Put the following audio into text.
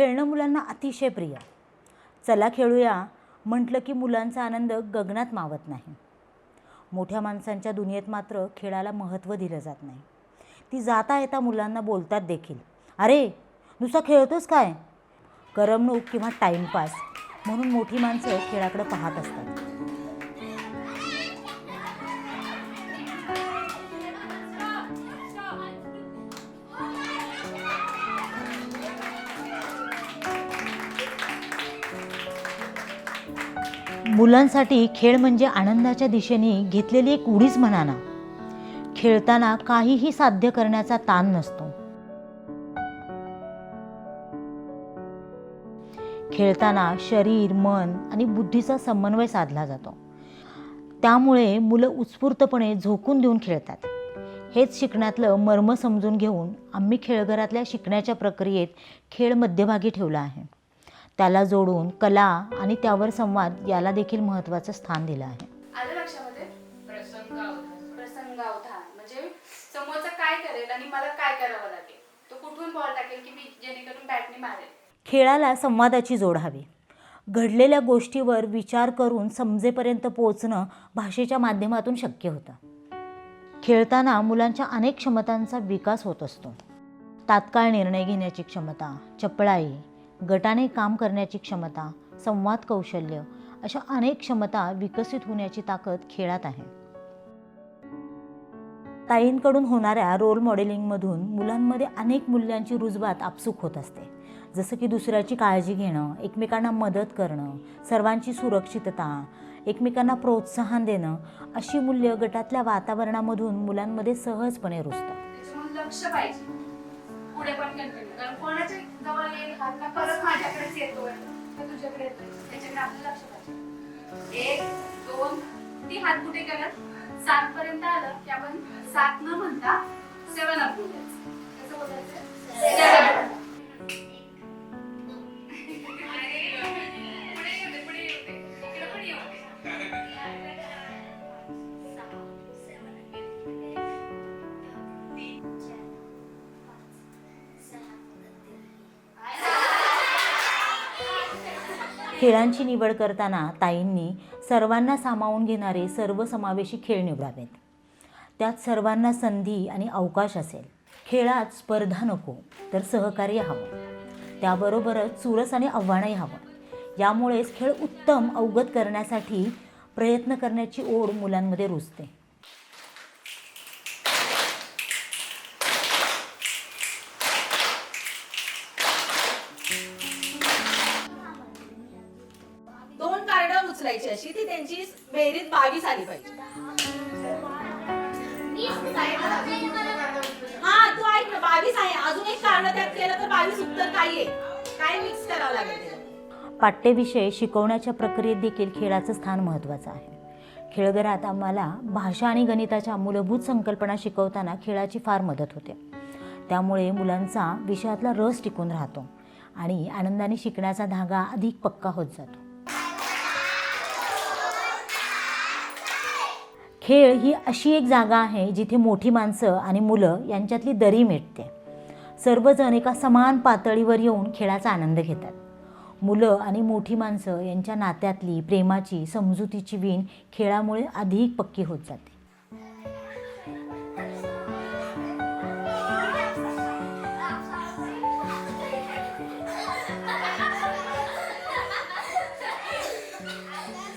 खेळणं मुलांना अतिशय प्रिय चला खेळूया म्हटलं की मुलांचा आनंद गगनात मावत नाही. मोठ्या माणसांच्या दुनियेत मात्र खेळाला महत्त्व दिलं जात नाही. ती जाता येता मुलांना बोलतात देखील अरे नुसता खेळतोस काय? करमणूक किंवा टाईमपास म्हणून मोठी माणसं खेळाकडे पाहत असतात. मुलांसाठी खेळ म्हणजे आनंदाच्या दिशेने घेतलेली एक उडीच म्हणा ना खेळताना काहीही साध्य करण्याचा ताण नसतो. खेळताना शरीर मन आणि बुद्धीचा समन्वय साधला जातो. त्यामुळे मुलं उत्स्फूर्तपणे झोकून देऊन खेळतात. हेच शिकण्यातलं मर्म समजून घेऊन आम्ही खेळघरातल्या शिकण्याच्या प्रक्रियेत खेळ मध्यभागी ठेवला आहे. त्याला जोडून कला आणि त्यावर संवाद याला देखील महत्त्वाचं स्थान दिलं आहे. आलं लक्षामध्ये? प्रसंगावधान. प्रसंगावधान. म्हणजे समोरचा काय करेल आणि मला काय करावं लागेल? तो कुठून बॉल टाकेल की मी जेणेकरून बॅटने मारेल? खेळाला संवादाची जोड हवी. घडलेल्या गोष्टीवर विचार करून समजेपर्यंत पोहोचणं भाषेच्या माध्यमातून शक्य होतं. खेळताना मुलांच्या अनेक क्षमतांचा विकास होत असतो. तात्काळ निर्णय घेण्याची क्षमता चपळाई गटाने काम करण्याची क्षमता संवाद कौशल्य अशा अनेक क्षमता विकसित होण्याची ताकद खेळात आहे. ताईंकडून होणाऱ्या रोल मॉडेलिंगमधून मुलांमध्ये अनेक मूल्यांची रुजवात आपसूक होत असते. जसं की दुसऱ्याची काळजी घेणं एकमेकांना मदत करणं सर्वांची सुरक्षितता एकमेकांना प्रोत्साहन देणं अशी मूल्य गटातल्या वातावरणामधून मुलांमध्ये सहजपणे रुजतात. लक्ष पाहिजे. पुढे पण कंटिन्यू कारण कोणाच्या जवळ येईल हात का परत माझ्याकडेच येतोय. तर तुझ्याकडे येतोय. त्याच्याकडे आपलं लक्ष पाहिजे. एक दोन ती हात कुठे करत सात पर्यंत आलं की आपण सात न म्हणता सेवन अप खेळांची निवड करताना ताईंनी सर्वांना सामावून घेणारे सर्वसमावेशी खेळ निवडावेत. त्यात सर्वांना संधी आणि अवकाश असेल. खेळात स्पर्धा नको तर सहकार्य हवं. त्याबरोबरच चुरस आणि आव्हानही हवं. यामुळेच खेळ उत्तम अवगत करण्यासाठी प्रयत्न करण्याची ओढ मुलांमध्ये रुजते. उचलायची अशी ती त्यांची बेरीज बावीस आली पाहिजे. हा तू ऐक ना बावीस आहे. अजून एक कारण त्यात केलं तर बावीस उत्तर काय आहे. काय मिक्स करावं लागेल पाठ्यविषय शिकवण्याच्या प्रक्रियेत देखील खेळाचं स्थान महत्त्वाचं आहे. खेळघरात आम्हाला भाषा आणि गणिताच्या मूलभूत संकल्पना शिकवताना खेळाची फार मदत होते. त्यामुळे मुलांचा विषयातला रस टिकून राहतो आणि आनंदाने शिकण्याचा धागा अधिक पक्का होत जातो. खेळ ही अशी एक जागा आहे जिथे मोठी माणसं आणि मुलं यांच्यातली दरी मिटते. सर्वजण एका समान पातळीवर येऊन खेळाचा आनंद घेतात. मुलं आणि मोठी माणसं यांच्या नात्यातली प्रेमाची समजुतीची वीण खेळामुळे अधिक पक्की होत जाते.